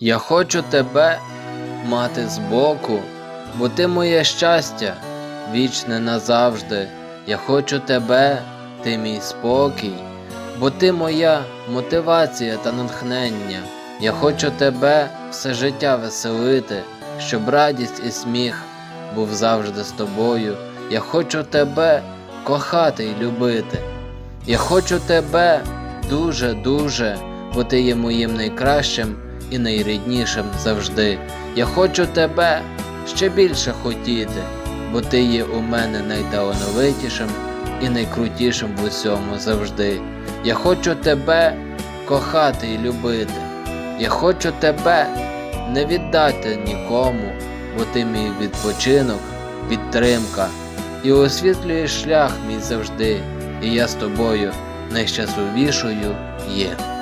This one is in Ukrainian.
Я хочу тебе мати збоку, бо ти моє щастя, вічне назавжди. Я хочу тебе, ти мій спокій, бо ти моя мотивація та натхнення. Я хочу тебе все життя веселити, щоб радість і сміх був завжди з тобою. Я хочу тебе кохати і любити. Я хочу тебе дуже-дуже, бо ти є моїм найкращим і найріднішим завжди. Я хочу тебе ще більше хотіти, бо ти є у мене найталановитішим і найкрутішим в усьому завжди. Я хочу тебе кохати і любити. Я хочу тебе не віддати нікому, бо ти мій відпочинок, підтримка і освітлюєш шлях мій завжди, і я з тобою найщасливішою є.